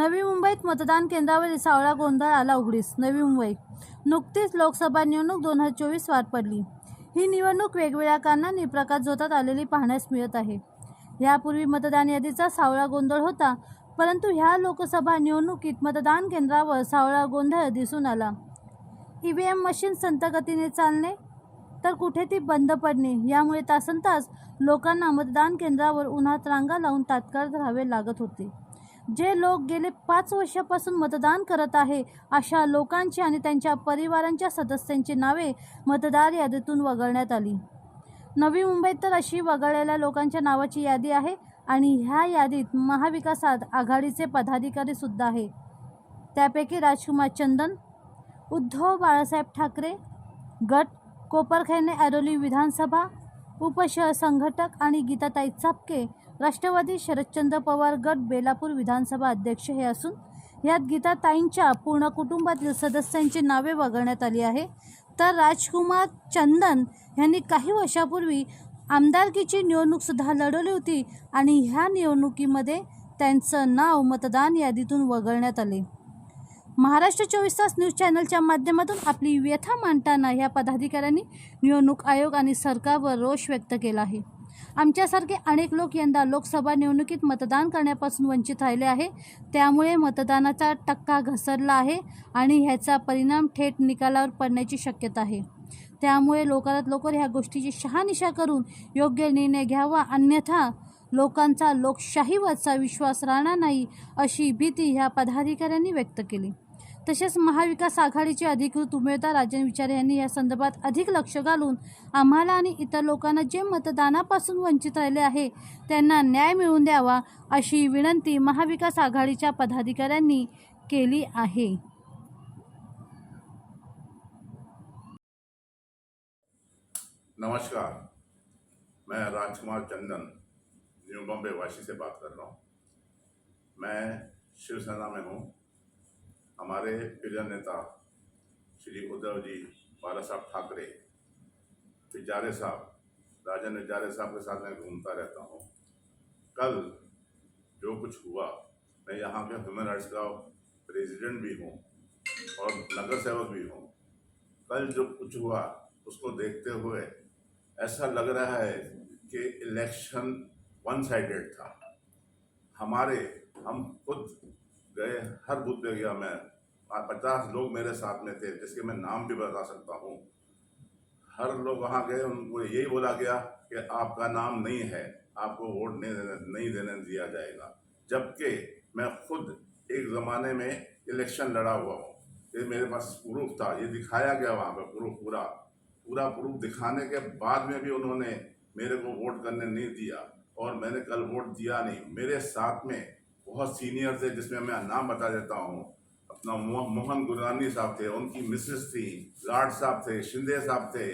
नवी मुंबईत मतदान केंद्रावर सावळा गोंधळ आला उघडीस. नवी मुंबई. नुकतीच लोकसभा निवडणूक दोन हजार चोवीस पार पडली. ही निवडणूक वेगवेगळ्या कारणांनी प्रकाश जोतात आलेली पाहण्यास मिळत आहे. यापूर्वी मतदान यादीचा सावळा गोंधळ होता परंतु ह्या लोकसभा निवडणुकीत मतदान केंद्रावर सावळा गोंधळ दिसून आला. ई व्ही एम मशीन संतगतीने चालणे तर कुठे ती बंद पडणे यामुळे तासनतास लोकांना मतदान केंद्रावर उन्हात रांगा लावून तात्काळ राहावे लागत होते. जे लोक गेले पाच वर्षापासून मतदान करत आहे अशा लोकांची आणि त्यांच्या परिवारांच्या सदस्यांची नावे मतदार यादीतून वगळण्यात आली. नवी मुंबईत तर अशी वगळलेल्या लोकांच्या नावाची यादी आहे आणि ह्या यादीत महाविकासात आघाडीचे पदाधिकारी सुद्धा आहे. त्यापैकी राजकुमार चंदन उद्धव बाळासाहेब ठाकरे गट कोपरखैने ऐरोली विधानसभा उपशहर संघटक आणि गीताताई चापके राष्ट्रवादी शरदचंद्र पवार गट बेलापूर विधानसभा अध्यक्ष हे असून यात गीताताईंच्या पूर्ण कुटुंबातील सदस्यांची नावे वगळण्यात आली आहे. तर राजकुमार चंदन यांनी काही वर्षापूर्वी आमदारकीची निवडणूकसुद्धा लढवली होती आणि ह्या निवडणुकीमध्ये त्यांचं नाव मतदान यादीतून वगळण्यात आले. महाराष्ट्र चोवीस तास न्यूज चॅनलच्या माध्यमातून आपली व्यथा मांडताना ह्या पदाधिकाऱ्यांनी निवडणूक आयोग आणि सरकारवर रोष व्यक्त केला आहे. आमच्यासारखे अनेक लोक यंदा लोकसभा निवडणुकीत मतदान करण्यापासून वंचित राहिले आहे. त्यामुळे मतदानाचा टक्का घसरला आहे आणि ह्याचा परिणाम थेट निकालावर पडण्याची शक्यता आहे. त्यामुळे लवकरात लवकर ह्या गोष्टीची शहानिशा करून योग्य निर्णय घ्यावा अन्यथा लोकांचा लोकशाहीवरचा विश्वास राहणार नाही अशी भीती ह्या पदाधिकाऱ्यांनी व्यक्त केली. तसेच महाविकास आघाडीचे अधिकृत उमेदवार राजन विचारे यांनी या संदर्भात अधिक लक्ष घालून आम्हाला आणि इतर लोकांना जे मतदानापासून वंचित राहिले आहे त्यांना न्याय मिळवून द्यावा अशी विनंती महाविकास आघाडीच्या पदाधिकाऱ्यांनी केली आहे. नमस्कार. मैं राजकुमार चंदन न्यू बॉम्बे वाशी से बात कर रहा हूँ। मैं शिवसेना में हूँ। हमारे प्रिय नेता श्री उद्धव जी, बाला साहब ठाकरे विचारे साहब राजन विचारे साहब के साथ मैं घूमता रहता हूँ। कल जो कुछ हुआ, मैं यहाँ के ह्यूमन राइट्स का प्रेसिडेंट भी हूँ और नगर सेवक भी हूँ। कल जो कुछ हुआ, उसको देखते हुए ऐसा लग रहा है कि इलेक्शन वन साइडेड था। हमारे, हम खुद गए, हर बूथ पे गया मैं पचास लोग मेरे साथ में थे, जिसके मैं नाम भी बता सकता हूँ। हर लोग वहाँ गए, उनको यही बोला गया कि आपका नाम नहीं है, आपको वोट नहीं देने नहीं देने दिया जाएगा। जबकि मैं खुद एक ज़माने में इलेक्शन लड़ा हुआ हूँ। ये मेरे पास प्रूफ था, ये दिखाया गया वहाँ पर प्रूफ पूरा। पूरा प्रूफ दिखाने के बाद में भी उन्होंने मेरे को वोट करने नहीं दिया, और मैंने कल वोट दिया नहीं। मेरे साथ में बहुत सीनियर थे, जिसमें मैं नाम बता देता हूँ। अपना मोहन गुरानी साहब थे, उनकी मिसेस थी, लाड साहब थे, शिंदे साहब थे,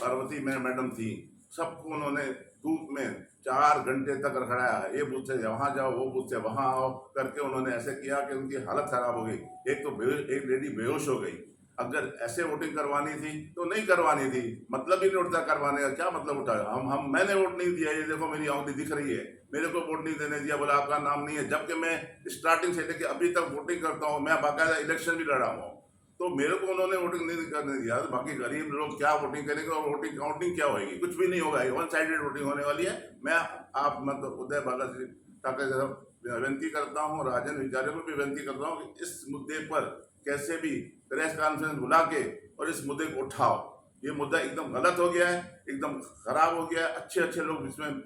पार्वती मैडम थी। सबको उन्होंने धूप में चार घंटे तक रखड़ाया। ये से वहाँ जाओ, वो पूछते वहाँ आओ, करके उन्होंने ऐसे किया कि उनकी हालत खराब हो गई। एक तो एक लेडी बेहोश हो गई। अगर ऐसे वोटिंग करवानी थी तो नहीं करवानी थी। मतलब ही नहीं उठता करवाने का। क्या मतलब उठा? हम हम, मैंने वोट नहीं दिया, ये देखो मेरी आँखें दिख रही है। मेरे को वोट नहीं देने दिया, बोला आपका नाम नहीं है। जबकि मैं स्टार्टिंग से लेके अभी तक वोटिंग करता हूँ, मैं बाकायदा इलेक्शन भी लड़ा हुआ तो मेरे को उन्होंने वोटिंग नहीं करने दिया। तो बाकी गरीब लोग क्या वोटिंग करेंगे और वोटिंग काउंटिंग क्या होगी कुछ भी नहीं होगा। वन साइडेड वोटिंग होने वाली है। मैं, आप मतलब उदय बाला श्री ठाकरे विनती करता हूँ, राजन विचार्य को भी विनती करता हूँ कि इस मुद्दे पर कैसे भी प्रेस कॉन्फ्रेंस बुला के और इस मुद्दे को उठाओ। ये मुद्दा एकदम गलत हो गया है, एकदम खराब हो गया है। अच्छे अच्छे लोग इसमें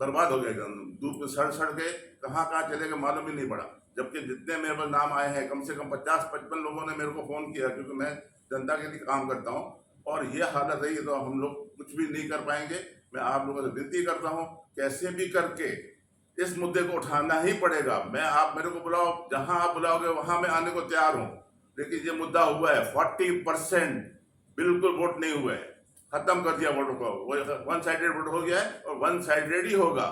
बर्बाद हो गए धूप में सड़ सड़ के कहाँ कहाँ चले गए मालूम ही नहीं पड़ा। जबकि जितने मेरे पास नाम आए हैं, कम से कम पचास पचपन लोगों ने मेरे को फ़ोन किया, क्योंकि मैं जनता के लिए काम करता हूँ। और ये हालत रही तो हम लोग कुछ भी नहीं कर पाएँगे। मैं आप लोगों से विनती करता हूँ, कैसे भी करके इस मुद्दे को उठाना ही पड़ेगा। मैं आप मेरे को बुलाओ, जहाँ आप बुलाओगे वहाँ मैं आने को तैयार हूँ। लेकिन ये मुद्दा हुआ है फोर्टी परसेंट बिल्कुल वोट नहीं हुए हैं। खत्म कर दिया वोटों को। वो वन साइडेड वोट हो गया है और वन साइडेड ही होगा।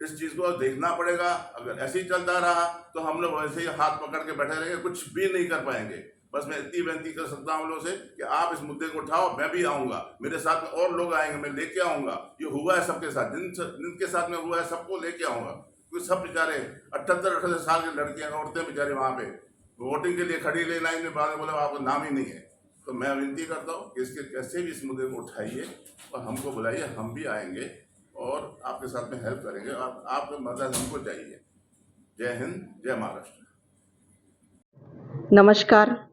इस चीज़ को देखना पड़ेगा। अगर ऐसे ही चलता रहा तो हम लोग वैसे ही हाथ पकड़ के बैठे रहेंगे, कुछ भी नहीं कर पाएँगे। बस मैं इतनी विनती कर सकता हूँ लोग से कि आप इस मुद्दे को उठाओ, मैं भी आऊँगा। मेरे साथ में और लोग आएँगे, मैं लेके आऊँगा। ये हुआ है सबके साथ, जिन जिनके साथ में हुआ है सबको लेके आऊँगा। क्योंकि सब बेचारे अठहत्तर अठहत्तर साल की लड़कियाँ औरतें बेचारे वहाँ पे। वोटिंग के लिए खड़ी ले लाइन में, बाद में बोला, आपका नाम ही नहीं है। तो मैं विनती करता हूँ कि इसके, कैसे भी इस मुद्दे को उठाइए और हमको बुलाइए, हम भी आएँगे और आपके साथ में हेल्प करेंगे और आपका मदद हमको चाहिए। जय हिंद, जय महाराष्ट्र। नमस्कार।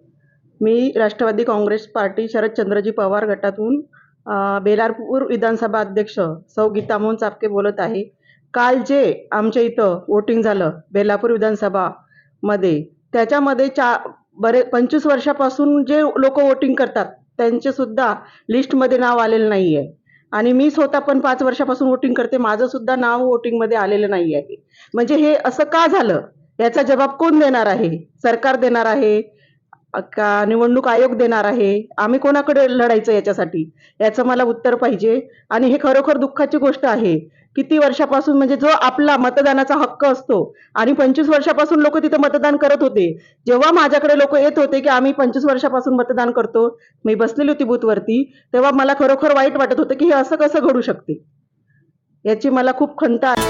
मी राष्ट्रवादी काँग्रेस पार्टी शरदचंद्रजी पवार गटातून बेलारपूर विधानसभा अध्यक्ष सौ गीता मोहन चापके बोलत आहे. काल जे आमच्या इथं वोटिंग झालं बेलापूर विधानसभामध्ये त्याच्यामध्ये चा बरे पंचवीस वर्षापासून जे लोक वोटिंग करतात त्यांचे सुद्धा लिस्टमध्ये नाव आलेलं नाही आहे आणि मी स्वतः पण पाच वर्षापासून वोटिंग करते माझं सुद्धा नाव वोटिंगमध्ये आलेलं नाही आहे म्हणजे हे असं का झालं? याचा जबाब कोण देणार आहे? सरकार देणार आहे? का निवडणूक आयोग देणार आहे? आम्ही कोणाकडे लढायचं याच्यासाठी? याचं मला उत्तर पाहिजे. आणि हे खरोखर दुःखाची गोष्ट आहे. किती वर्षापासून म्हणजे जो आपला मतदानाचा हक्क असतो आणि पंचवीस वर्षापासून लोक तिथे मतदान करत होते. जेव्हा माझ्याकडे लोक येत होते की आम्ही पंचवीस वर्षापासून मतदान करतो मी बसलेली होती बूथवरती तेव्हा मला खरोखर वाईट वाटत होतं की हे असं कसं घडू शकते? याची मला खूप खंत आहे.